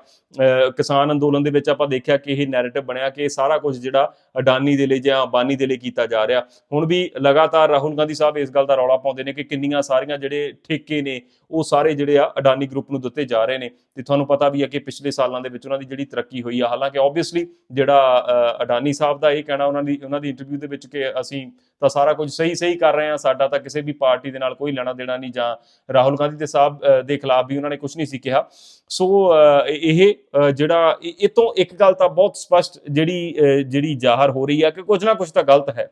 ਕਿਸਾਨ ਅੰਦੋਲਨ ਦੇ ਵਿੱਚ ਆਪਾਂ ਦੇਖਿਆ ਕਿ ਇਹ ਨੈਰੇਟਿਵ ਬਣਿਆ ਕਿ ਸਾਰਾ ਕੁਝ ਜਿਹੜਾ ਅਡਾਨੀ ਦੇ ਲਈ ਜਾਂ ਅੰਬਾਨੀ ਦੇ ਲਈ ਕੀਤਾ ਜਾ ਰਿਹਾ। ਹੁਣ ਵੀ ਲਗਾਤਾਰ ਰਾਹੁਲ ਗਾਂਧੀ ਸਾਹਿਬ ਇਸ ਗੱਲ ਦਾ ਰੌਲਾ ਪਾਉਂਦੇ ਨੇ ਕਿ ਕਿੰਨੀਆਂ ਸਾਰੀਆਂ ਜਿਹੜੇ ਠੇਕੇ ਨੇ ਉਹ ਸਾਰੇ ਜਿਹੜੇ ਆ ਅਡਾਨੀ ਗਰੁੱਪ ਨੂੰ ਦਿੱਤੇ ਜਾ ਰਹੇ ਨੇ ਤੇ ਤੁਹਾਨੂੰ ਪਤਾ ਵੀ ਹੈ ਕਿ ਪਿਛਲੇ ਸਾਲਾਂ ਦੇ ਵਿੱਚ ਉਹਨਾਂ ਦੀ ਜਿਹੜੀ ਤਰੱਕੀ ਹੋਈ ਆ ਹਾਲਾਂਕਿ ਆਬਵੀਅਸਲੀ ਜਿਹੜਾ ਅ, ਅਡਾਨੀ ਸਾਹਿਬ ਦਾ ਇਹ ਕਹਿਣਾ ਉਹਨਾਂ ਦੀ ਉਹਨਾਂ ਦੀ ਇੰਟਰਵਿਊ ਦੇ ਵਿੱਚ ਕਿ ਅਸੀਂ ਤਾਂ ਸਾਰਾ ਕੁਝ ਸਹੀ ਸਹੀ ਕਰ ਰਹੇ ਹਾਂ ਸਾਡਾ ਤਾਂ ਕਿਸੇ ਵੀ ਪਾਰਟੀ ਦੇ ਨਾਲ ਕੋਈ ਲੈਣਾ ਦੇਣਾ ਨਹੀਂ ਜਾਂ ਰਾਹੁਲ ਗਾਂਧੀ ਦੇ ਸਾਹਿਬ ਦੇ ਖਿਲਾਫ ਵੀ ਉਹਨਾਂ ਨੇ ਕੁਝ ਨਹੀਂ ਸੀ ਕਿਹਾ। ਸੋ ਇਹ ਜਿਹੜਾ, ਇਹ ਤੋਂ ਇੱਕ ਗੱਲ ਤਾਂ ਬਹੁਤ ਸਪਸ਼ਟ ਜਿਹੜੀ ਜਿਹੜੀ ਜ਼ਾਹਰ ਹੋ ਰਹੀ ਹੈ ਕਿ ਕੁਝ ਨਾ ਕੁਝ ਤਾਂ ਗਲਤ ਹੈ।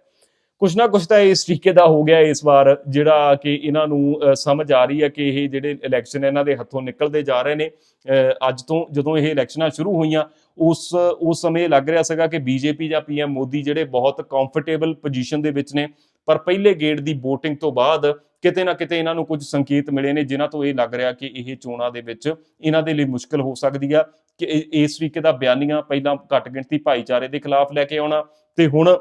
ਕੁਝ ਨਾ ਕੁਝ ਤਾਂ ਇਸ ਤਰੀਕੇ ਦਾ ਹੋ ਗਿਆ ਇਸ ਵਾਰ, ਜਿਹੜਾ ਕਿ ਇਹਨਾਂ ਨੂੰ ਸਮਝ ਆ ਰਹੀ ਹੈ ਕਿ ਇਹ ਜਿਹੜੇ ਇਲੈਕਸ਼ਨ ਇਹਨਾਂ ਦੇ ਹੱਥੋਂ ਨਿਕਲਦੇ ਜਾ ਰਹੇ ਨੇ। ਅੱਜ ਤੋਂ ਜਦੋਂ ਇਹ ਇਲੈਕਸ਼ਨਾਂ ਸ਼ੁਰੂ ਹੋਈਆਂ, ਉਸ ਉਸ ਸਮੇਂ ਲੱਗ ਰਿਹਾ ਸੀਗਾ ਕਿ ਬੀਜੇਪੀ ਜਾਂ ਪੀਐਮ ਮੋਦੀ ਜਿਹੜੇ ਬਹੁਤ ਕੰਫਰਟੇਬਲ ਪੋਜੀਸ਼ਨ ਦੇ ਵਿੱਚ ਨੇ, ਪਰ ਪਹਿਲੇ ਗੇੜ ਦੀ VOTING ਤੋਂ ਬਾਅਦ ਕਿਤੇ ਨਾ ਕਿਤੇ ਇਹਨਾਂ ਨੂੰ ਕੁਝ ਸੰਕੇਤ ਮਿਲੇ ਨੇ ਜਿਨ੍ਹਾਂ ਤੋਂ ਇਹ ਲੱਗ ਰਿਹਾ ਕਿ ਇਹ ਚੋਣਾਂ ਦੇ ਵਿੱਚ ਇਹਨਾਂ ਦੇ ਲਈ ਮੁਸ਼ਕਲ ਹੋ ਸਕਦੀ ਆ ਕਿ ਇਸ ਤਰੀਕੇ ਦਾ ਬਿਆਨੀਆਂ ਪਹਿਲਾਂ ਘੱਟ ਗਿਣਤੀ ਭਾਈਚਾਰੇ ਦੇ ਖਿਲਾਫ ਲੈ ਕੇ ਆਉਣਾ ਤੇ ਹੁਣ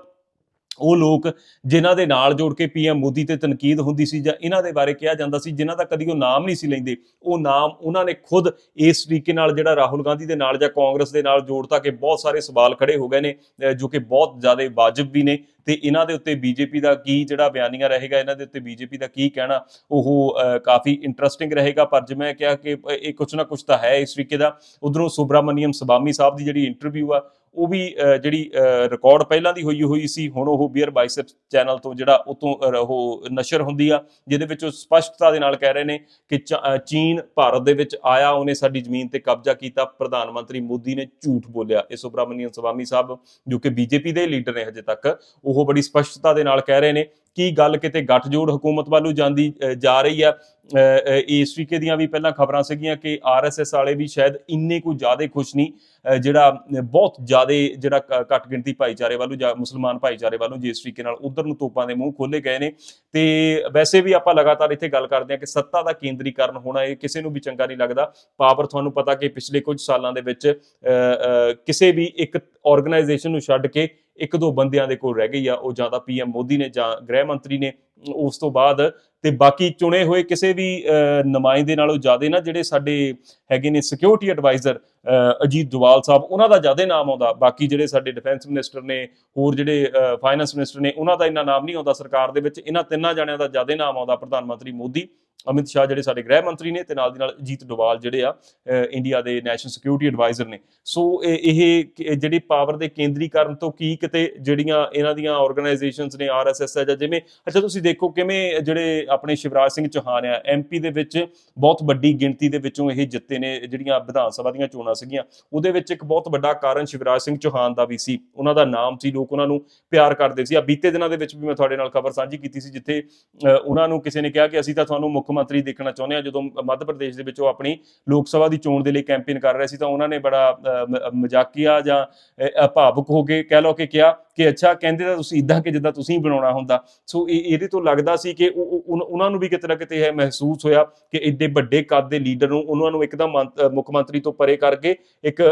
ਉਹ ਲੋਕ ਜਿਨ੍ਹਾਂ ਦੇ ਨਾਲ ਜੋੜ ਕੇ ਪੀਐਮ ਮੋਦੀ ਤੇ ਤਨਕੀਦ ਹੁੰਦੀ ਸੀ ਜਾਂ ਇਹਨਾਂ ਦੇ ਬਾਰੇ ਕਿਹਾ ਜਾਂਦਾ ਸੀ, ਜਿਨ੍ਹਾਂ ਦਾ ਕਦੀ ਉਹ ਨਾਮ ਨਹੀਂ ਸੀ ਲੈਂਦੇ, ਉਹ ਨਾਮ ਉਹਨਾਂ ਨੇ ਖੁਦ ਇਸ ਤਰੀਕੇ ਨਾਲ ਜਿਹੜਾ ਰਾਹੁਲ ਗਾਂਧੀ ਦੇ ਨਾਲ ਜਾਂ ਕਾਂਗਰਸ ਦੇ ਨਾਲ ਜੋੜਤਾ ਕਿ ਬਹੁਤ ਸਾਰੇ ਸਵਾਲ ਖੜੇ ਹੋ ਗਏ ਨੇ ਜੋ ਕਿ ਬਹੁਤ ਜ਼ਿਆਦਾ ਵਾਜਬ ਵੀ ਨੇ ਤੇ ਇਹਨਾਂ ਦੇ ਉੱਤੇ ਬੀਜੇਪੀ ਦਾ ਕੀ ਜਿਹੜਾ ਬਿਆਨੀਆਂ ਰਹੇਗਾ, ਇਹਨਾਂ ਦੇ ਉੱਤੇ ਬੀਜੇਪੀ ਦਾ ਕੀ ਕਹਿਣਾ, ਉਹ ਕਾਫੀ ਇੰਟਰਸਟਿੰਗ ਰਹੇਗਾ, ਪਰ ਜਿਵੇਂ ਕਿਹਾ ਕਿ ਇਹ ਕੁਛ ਨਾ ਕੁਛ ਤਾਂ ਹੈ ਇਸ ਤਰੀਕੇ ਦਾ। ਉਧਰੋਂ ਸੁਬਰਾਮਨੀਅਮ ਸਵਾਮੀ ਸਾਹਿਬ ਦੀ ਜਿਹੜੀ ਇੰਟਰਵਿਊ ਆ ਉਹ ਵੀ ਜਿਹੜੀ ਰਿਕਾਰਡ ਪਹਿਲਾਂ ਦੀ ਹੋਈ ਹੋਈ ਸੀ, ਹੁਣ ਉਹ ਬੀਅਰ ਬਾਈਸੈਪਸ ਚੈਨਲ ਤੋਂ ਜਿਹੜਾ ਉਤੋਂ ਉਹ ਨਸ਼ਰ ਹੁੰਦੀ ਆ, ਜਿਹਦੇ ਵਿੱਚ ਉਹ ਸਪਸ਼ਟਤਾ ਦੇ ਨਾਲ ਕਹਿ ਰਹੇ ਨੇ ਕਿ ਚੀਨ ਭਾਰਤ ਦੇ ਵਿੱਚ ਆਇਆ, ਉਹਨੇ ਸਾਡੀ ਜ਼ਮੀਨ ਤੇ ਕਬਜ਼ਾ ਕੀਤਾ, ਪ੍ਰਧਾਨ ਮੰਤਰੀ ਮੋਦੀ ਨੇ ਝੂਠ ਬੋਲਿਆ। ਇਹ ਸੁਬਰਾਮਨੀਅਮ ਸਵਾਮੀ ਸਾਹਿਬ, ਜੋ ਕਿ ਬੀਜੇਪੀ ਦੇ ਲੀਡਰ ਨੇ ਹਜੇ ਤੱਕ, ਉਹ ਬੜੀ ਸਪਸ਼ਟਤਾ ਦੇ ਨਾਲ ਕਹਿ ਰਹੇ ਨੇ ਕੀ ਗੱਲ ਕਿਤੇ ਗੱਠਜੋੜ ਹਕੂਮਤ ਵੱਲੋਂ ਜਾਂਦੀ ਜਾ ਰਹੀ ਆ? ਇਸ ਤਰੀਕੇ ਦੀਆਂ ਵੀ ਪਹਿਲਾਂ ਖਬਰਾਂ ਸੀਗੀਆਂ ਕਿ ਆਰਐਸਐਸ ਵਾਲੇ ਵੀ ਸ਼ਾਇਦ ਇੰਨੇ ਕੋਈ ਜ਼ਿਆਦਾ ਖੁਸ਼ ਨਹੀਂ ਜਿਹੜਾ ਬਹੁਤ ਜ਼ਿਆਦਾ ਜਿਹੜਾ ਕ- ਘੱਟ ਗਿਣਤੀ ਭਾਈਚਾਰੇ ਵੱਲੋਂ ਜਾਂ ਮੁਸਲਮਾਨ ਭਾਈਚਾਰੇ ਵੱਲੋਂ ਜਿਸ ਤਰੀਕੇ ਨਾਲ ਉਧਰ ਨੂੰ ਤੋਪਾਂ ਦੇ ਮੂੰਹ ਖੋਲੇ ਗਏ ਨੇ। ਤੇ ਵੈਸੇ ਵੀ ਆਪਾਂ ਲਗਾਤਾਰ ਇੱਥੇ ਗੱਲ ਕਰਦੇ ਹਾਂ ਕਿ ਸੱਤਾ ਦਾ ਕੇਂਦਰੀਕਰਨ ਹੋਣਾ ਇਹ ਕਿਸੇ ਨੂੰ ਵੀ ਚੰਗਾ ਨਹੀਂ ਲੱਗਦਾ। ਪਾਵਰ ਤੁਹਾਨੂੰ ਪਤਾ ਕਿ ਪਿਛਲੇ ਕੁਝ ਸਾਲਾਂ ਦੇ ਵਿੱਚ ਕਿਸੇ ਵੀ ਇੱਕ ਆਰਗੇਨਾਈਜੇਸ਼ਨ ਨੂੰ ਛੱਡ ਕੇ ਇੱਕ ਦੋ ਬੰਦਿਆਂ ਦੇ ਕੋਲ ਰਹਿ ਗਈ ਆ ਉਹ ਜ਼ਿਆਦਾ ਤਾਂ ਪੀਐਮ ਮੋਦੀ ਨੇ ਜਾਂ ਗ੍ਰਹਿ ਮੰਤਰੀ ਨੇ ਉਸ ਤੋਂ ਬਾਅਦ ਤੇ ਬਾਕੀ ਚੁਣੇ ਹੋਏ ਕਿਸੇ ਵੀ ਅਹ, ਨੁਮਾਇੰਦੇ ਨਾਲੋਂ ਜ਼ਿਆਦਾ ਨਾ ਜਿਹੜੇ ਸਾਡੇ ਹੈਗੇ ਨੇ ਸਿਕਿਉਰਿਟੀ ਐਡਵਾਈਜ਼ਰ ਅਜੀਤ ਦੁਵਾਲ ਸਾਹਿਬ ਉਹਨਾਂ ਦਾ ਜ਼ਿਆਦਾ ਨਾਮ ਆਉਂਦਾ। ਬਾਕੀ ਜਿਹੜੇ ਸਾਡੇ ਡਿਫੈਂਸ ਮਿਨਿਸਟਰ ਨੇ ਹੋਰ ਜਿਹੜੇ ਫਾਈਨੈਂਸ ਮਿਨਿਸਟਰ ਨੇ ਉਹਨਾਂ ਦਾ ਇੰਨਾ ਨਾਮ ਨਹੀਂ ਆਉਂਦਾ ਸਰਕਾਰ ਦੇ ਵਿੱਚ। ਇਹਨਾਂ ਤਿੰਨਾਂ ਜਣਿਆਂ ਦਾ ਜ਼ਿਆਦਾ ਨਾਮ ਆਉਂਦਾ ਪ੍ਰਧਾਨ ਮੰਤਰੀ ਮੋਦੀ। ਅਮਿਤ ਸ਼ਾਹ ਜਿਹੜੇ ਸਾਡੇ ਗ੍ਰਹਿ ਮੰਤਰੀ ਨੇ ਤੇ ਨਾਲ ਦੀ ਨਾਲ ਅਜੀਤ ਡੋਵਾਲ ਜਿਹੜੇ ਆ ਇੰਡੀਆ ਦੇ ਨੈਸ਼ਨਲ ਸਿਕਿਉਰਿਟੀ ਐਡਵਾਈਜ਼ਰ ਨੇ। ਸੋ ਇਹ ਇਹ ਜਿਹੜੀ ਪਾਵਰ ਦੇ ਕੇਂਦਰੀਕਰਨ ਤੋਂ ਕੀ ਕਿਤੇ ਜਿਹੜੀਆਂ ਇਹਨਾਂ ਦੀਆਂ ਆਰਗੇਨਾਈਜੇਸ਼ਨਸ ਨੇ ਆਰਐਸਐਸ ਹੈ ਜਾਂ ਜਿਵੇਂ, ਅੱਛਾ ਤੁਸੀਂ ਦੇਖੋ ਕਿਵੇਂ ਜਿਹੜੇ ਆਪਣੇ ਸ਼ਿਵਰਾਜ ਸਿੰਘ ਚੌਹਾਨ ਆ ਐਮਪੀ ਦੇ ਵਿੱਚ ਬਹੁਤ ਵੱਡੀ ਗਿਣਤੀ ਦੇ ਵਿੱਚੋਂ ਇਹ ਜਿੱਤੇ ਨੇ, ਜਿਹੜੀਆਂ ਵਿਧਾਨ ਸਭਾ ਦੀਆਂ ਚੋਣਾਂ ਸੀਗੀਆਂ। ਉਹਦੇ ਵਿੱਚ ਇੱਕ ਬਹੁਤ ਵੱਡਾ ਕਾਰਨ ਸ਼ਿਵਰਾਜ ਸਿੰਘ ਚੌਹਾਨ ਦਾ ਵੀ ਸੀ। ਉਹਨਾਂ ਦਾ ਨਾਮ ਸੀ, ਲੋਕ ਉਹਨਾਂ ਨੂੰ ਪਿਆਰ ਕਰਦੇ ਸੀ। ਆ ਬੀਤੇ ਦਿਨਾਂ ਦੇ ਵਿੱਚ ਵੀ ਮੈਂ ਤੁਹਾਡੇ ਨਾਲ ਖਬਰ ਸਾਂਝੀ ਕੀਤੀ ਸੀ, ਜਿੱਥੇ ਉਹਨਾਂ ਨੂੰ ਕਿਸੇ ਨੇ ਕਿਹਾ ਕਿ ਅਸੀਂ ਤਾਂ ਤੁਹਾਨੂੰ ਮੁੱਖ ਮੰਤਰੀ ਦੇਖਣਾ ਚਾਹੁੰਦੇ ਹਾਂ ਜਦੋਂ ਮੱਧ ਪ੍ਰਦੇਸ਼ ਦੇ ਵਿੱਚ ਉਹ ਆਪਣੀ ਲੋਕ ਸਭਾ ਦੀ ਚੋਣ ਦੇ ਲਈ ਕੈਂਪੇਨ ਕਰ ਰਹੇ ਸੀ ਤਾਂ ਉਹਨਾਂ ਨੇ ਬੜਾ ਮਜ਼ਾਕੀਆ ਜਾਂ ਭਾਵੁਕ ਹੋ ਕੇ ਕਹਿ ਲਓ ਕਿ ਕਿਹਾ ਕਿ ਅੱਛਾ, ਕਹਿੰਦੇ ਤਾਂ ਤੁਸੀਂ ਇਦਾਂ ਕਿ ਜਿੱਦਾਂ ਤੁਸੀਂ ਬਣਾਉਣਾ ਹੁੰਦਾ। ਸੋ ਇਹ, ਇਹਦੇ ਤੋਂ ਲੱਗਦਾ ਸੀ ਕਿ ਉਹਨਾਂ ਨੂੰ ਵੀ ਕਿਤੇ ਨਾ ਕਿਤੇ ਇਹ ਮਹਿਸੂਸ ਹੋਇਆ ਕਿ ਇੱਡੇ ਵੱਡੇ ਕੱਦ ਦੇ ਲੀਡਰ ਨੂੰ ਉਹਨਾਂ ਨੂੰ ਇੱਕਦਮ ਮੁੱਖ ਮੰਤਰੀ ਤੋਂ ਪਰੇ ਕਰਕੇ ਇੱਕ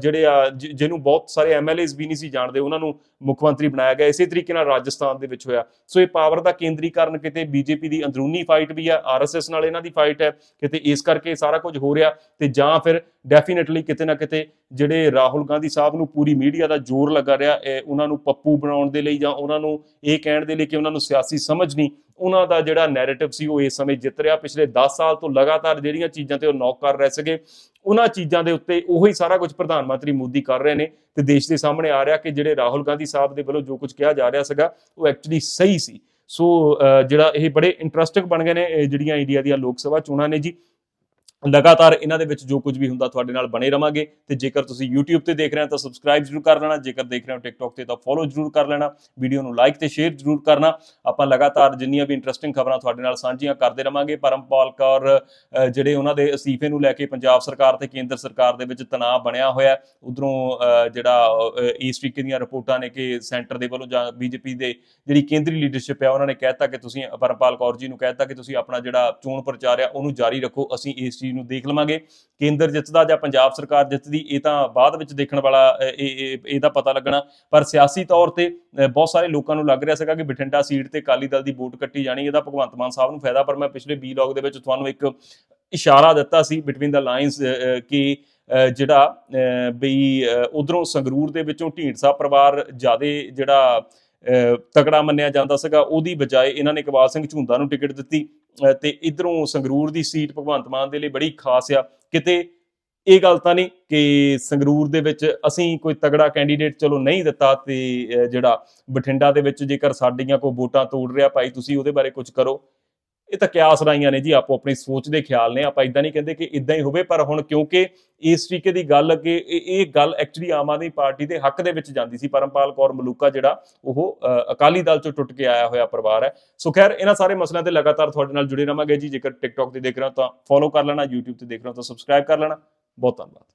ਜਿਹੜੇ ਆ, ਜਿ- ਜਿਹਨੂੰ ਬਹੁਤ ਸਾਰੇ ਐਮਐਲਏਸ ਵੀ ਨਹੀਂ ਸੀ ਜਾਣਦੇ ਉਹਨਾਂ ਨੂੰ ਮੁੱਖ ਮੰਤਰੀ ਬਣਾਇਆ ਗਿਆ। ਇਸੇ ਤਰੀਕੇ ਨਾਲ ਰਾਜਸਥਾਨ ਦੇ ਵਿੱਚ ਹੋਇਆ। ਸੋ ਇਹ ਪਾਵਰ ਦਾ ਕੇਂਦਰੀਕਰਨ ਕਿਤੇ ਬੀਜੇਪੀ ਦੀ ਅੰਦਰੂਨੀ ਫਾਈਟ ਵੀ ਆ ਆਰਐਸਐਸ ਨਾਲ ਇਹਨਾਂ ਦੀ ਫਾਈਟ ਹੈ, ਕਿਤੇ ਇਸ ਕਰਕੇ ਸਾਰਾ ਕੁਝ ਹੋ ਰਿਹਾ ਤੇ ਜਾਂ ਫਿਰ ਡੈਫੀਨਿਟਲੀ ਕਿਤੇ ਨਾ ਕਿਤੇ ਜਿਹੜੇ ਰਾਹੁਲ ਗਾਂਧੀ ਸਾਹਿਬ ਨੂੰ ਪੂਰੀ ਮੀਡੀਆ ਦਾ ਜ਼ੋਰ ਲੱਗਾ ਰਿਹਾ ਉਹਨਾਂ ਨੂੰ ਪੱਪੂ ਬਣਾਉਣ ਦੇ ਲਈ ਜਾਂ ਉਹਨਾਂ ਨੂੰ ਇਹ ਕਹਿਣ ਦੇ ਲਈ ਕਿ ਉਹਨਾਂ ਨੂੰ ਸਿਆਸੀ ਸਮਝ ਨਹੀਂ, ਉਹਨਾਂ ਦਾ ਜਿਹੜਾ ਨੈਰੇਟਿਵ ਸੀ ਉਹ ਇਸ ਸਮੇਂ ਜਿੱਤ ਰਿਹਾ। ਪਿਛਲੇ 10 ਸਾਲ ਤੋਂ ਲਗਾਤਾਰ ਜਿਹੜੀਆਂ ਚੀਜ਼ਾਂ ਤੇ ਉਹ ਨੌਕ ਕਰ ਰਹੇ ਸੀਗੇ, ਉਹਨਾਂ ਚੀਜ਼ਾਂ ਦੇ ਉੱਤੇ ਉਹੀ ਸਾਰਾ ਕੁਝ ਪ੍ਰਧਾਨ ਮੰਤਰੀ ਮੋਦੀ ਕਰ ਰਹੇ ਨੇ ਤੇ ਦੇਸ਼ ਦੇ ਸਾਹਮਣੇ ਆ ਰਿਹਾ ਕਿ ਜਿਹੜੇ ਰਾਹੁਲ ਗਾਂਧੀ ਸਾਹਿਬ ਦੇ ਵੱਲੋਂ ਜੋ ਕੁਝ ਕਿਹਾ ਜਾ ਰਿਹਾ ਸੀਗਾ, ਉਹ ਐਕਚੁਅਲੀ ਸਹੀ ਸੀ। ਸੋ ਜਿਹੜਾ ਇਹ ਬੜੇ ਇੰਟਰਸਟਿੰਗ ਬਣ ਗਏ ਨੇ ਜਿਹੜੀਆਂ ਇੰਡੀਆ ਦੀਆਂ ਲੋਕ ਸਭਾ ਚੋਣਾਂ ਨੇ ਜੀ ਲਗਾਤਾਰ ਇਹਨਾਂ ਦੇ ਵਿੱਚ ਜੋ ਕੁਝ ਵੀ ਹੁੰਦਾ ਤੁਹਾਡੇ ਨਾਲ ਬਣੇ ਰਵਾਂਗੇ। ਤੇ ਜੇਕਰ ਤੁਸੀਂ YouTube ਤੇ ਦੇਖ ਰਹੇ ਹੋ ਤਾਂ ਸਬਸਕ੍ਰਾਈਬ ਜਰੂਰ ਕਰ ਲੈਣਾ। ਜੇਕਰ ਦੇਖ ਰਹੇ ਹੋ TikTok ਤੇ ਤਾਂ ਫੋਲੋ ਜਰੂਰ ਕਰ ਲੈਣਾ। ਵੀਡੀਓ ਨੂੰ ਲਾਈਕ ਤੇ ਸ਼ੇਅਰ ਜਰੂਰ ਕਰਨਾ। ਆਪਾਂ ਲਗਾਤਾਰ ਜਿੰਨੀਆਂ ਵੀ ਇੰਟਰਸਟਿੰਗ ਖਬਰਾਂ ਤੁਹਾਡੇ ਨਾਲ ਸਾਂਝੀਆਂ ਕਰਦੇ ਰਵਾਂਗੇ। ਪਰਮਪਾਲ ਕੌਰ ਜਿਹੜੇ ਉਹਨਾਂ ਦੇ ਅਸਤੀਫੇ ਨੂੰ ਲੈ ਕੇ ਪੰਜਾਬ ਸਰਕਾਰ ਤੇ ਕੇਂਦਰ ਸਰਕਾਰ ਦੇ ਵਿੱਚ ਤਣਾਅ ਬਣਿਆ ਹੋਇਆ ਉਧਰੋਂ ਜਿਹੜਾ ਇਸ ਤਰੀਕੇ ਦੀਆਂ ਰਿਪੋਰਟਾਂ ਨੇ ਕਿ ਸੈਂਟਰ ਦੇ ਵੱਲੋਂ ਜਾਂ ਬੀਜੇਪੀ ਦੇ ਜਿਹੜੀ ਕੇਂਦਰੀ ਲੀਡਰਸ਼ਿਪ ਹੈ, ਉਹਨਾਂ ਨੇ ਕਹਿਤਾ ਕਿ ਤੁਸੀਂ ਪਰਮਪਾਲ ਕੌਰ ਜੀ ਨੂੰ ਕਹਿਤਾ ਕਿ ਤੁਸੀਂ ਆਪਣਾ ਜਿਹੜਾ ਚੋਣ ਪ੍ਰਚਾਰ ਆ, ਉਹਨੂੰ ਜਾਰੀ ਰੱਖੋ। ਅਸੀਂ ਇਸ ਚੀਜ਼ ਨੂੰ ਦੇਖ ਲਵਾਂਗੇ। ਕੇਂਦਰ ਜਿੱਤਦਾ ਜਾਂ ਪੰਜਾਬ ਸਰਕਾਰ ਜਿੱਤਦੀ ਇਹ ਤਾਂ ਬਾਅਦ ਵਿੱਚ ਦੇਖਣ ਵਾਲਾ ਇਹ ਇਹਦਾ ਪਤਾ ਲੱਗਣਾ। ਪਰ ਸਿਆਸੀ ਤੌਰ ਤੇ ਬਹੁਤ ਸਾਰੇ ਲੋਕਾਂ ਨੂੰ ਲੱਗ ਰਿਹਾ ਸੀਗਾ ਕਿ ਬਠਿੰਡਾ ਸੀਟ ਤੇ ਅਕਾਲੀ ਦਲ ਦੀ ਵੋਟ ਕੱਟੀ ਜਾਣੀ ਇਹਦਾ ਭਗਵੰਤ ਮਾਨ ਸਾਹਿਬ ਨੂੰ ਫਾਇਦਾ। ਪਰ ਮੈਂ ਪਿਛਲੇ ਬਲੌਗ ਦੇ ਵਿੱਚ ਤੁਹਾਨੂੰ ਇੱਕ ਇਸ਼ਾਰਾ ਦਿੱਤਾ ਸੀ ਬਿਟਵੀਨ ਦਾ ਲਾਈਨਸ ਕਿ ਜਿਹੜਾ ਅਹ, ਬਈ ਉਧਰੋਂ ਸੰਗਰੂਰ ਦੇ ਵਿੱਚੋਂ ਢੀਂਡਸਾ ਪਰਿਵਾਰ ਜਿਆਦੇ ਜਿਹੜਾ ਅਹ, ਤਕੜਾ ਮੰਨਿਆ ਜਾਂਦਾ ਸੀਗਾ ਉਹਦੀ ਬਜਾਏ ਇਹਨਾਂ ਨੇ ਇਕਬਾਲ ਸਿੰਘ ਝੁੰਦਾ ਨੂੰ ਟਿਕਟ ਦਿੱਤੀ। ਤੇ ਇਧਰੋਂ ਸੰਗਰੂਰ ਦੀ ਸੀਟ ਭਗਵੰਤ ਮਾਨ ਦੇ ਲਈ ਬੜੀ ਖਾਸ ਆ। ਕਿਤੇ ਇਹ ਗੱਲ ਤਾਂ ਨਹੀਂ ਕਿ ਸੰਗਰੂਰ ਦੇ ਵਿੱਚ ਅਸੀਂ ਕੋਈ ਤਗੜਾ ਕੈਂਡੀਡੇਟ ਚਲੋ ਨਹੀਂ ਦਿੱਤਾ ਤੇ ਜਿਹੜਾ ਬਠਿੰਡਾ ਦੇ ਵਿੱਚ ਜੇਕਰ ਸਾਡੀਆਂ ਕੋਈ ਵੋਟਾਂ ਤੋੜ ਰਿਹਾ ਭਾਈ, ਤੁਸੀਂ ਉਹਦੇ ਬਾਰੇ ਕੁਝ ਕਰੋ। ਇਹ ਤਾਂ ਕਿਆਸ ਰਾਈਆਂ ਨੇ ਜੀ, ਆਪੋ ਆਪਣੀ ਸੋਚ ਦੇ ਖਿਆਲ ਨੇ। ਆਪਾਂ ਇਦਾਂ ਨਹੀਂ ਕਹਿੰਦੇ ਕਿ ਇਦਾਂ ਹੀ ਹੋਵੇ, ਪਰ ਹੁਣ ਕਿਉਂਕਿ ਇਸ ਤਰੀਕੇ ਦੀ ਗੱਲ ਅੱਗੇ, ਇਹ ਇਹ ਗੱਲ ਐਕਚੁਅਲੀ ਆਮ ਆਦਮੀ ਪਾਰਟੀ ਦੇ ਹੱਕ ਦੇ ਵਿੱਚ ਜਾਂਦੀ ਸੀ। ਪਰਮਪਾਲ ਕੌਰ ਮਲੂਕਾ ਜਿਹੜਾ, ਉਹ ਅਕਾਲੀ ਦਲ ਚੋਂ ਟੁੱਟ ਕੇ ਆਇਆ ਹੋਇਆ ਪਰਿਵਾਰ ਹੈ। ਸੋ ਖੈਰ, ਇਹਨਾਂ ਸਾਰੇ ਮਸਲਿਆਂ ਤੇ ਲਗਾਤਾਰ ਤੁਹਾਡੇ ਨਾਲ ਜੁੜੇ ਰਵਾਂਗੇ ਜੀ। ਜੇਕਰ ਟਿਕਟੌਕ ਤੇ ਦੇਖ ਰਹੇ ਹੋ ਤਾਂ ਫੋਲੋ ਕਰ ਲੈਣਾ, YouTube ਤੇ ਦੇਖ ਰਹੇ ਹੋ ਤਾਂ ਸਬਸਕ੍ਰਾਈਬ ਕਰ ਲੈਣਾ। ਬਹੁਤ ਧੰਨਵਾਦ।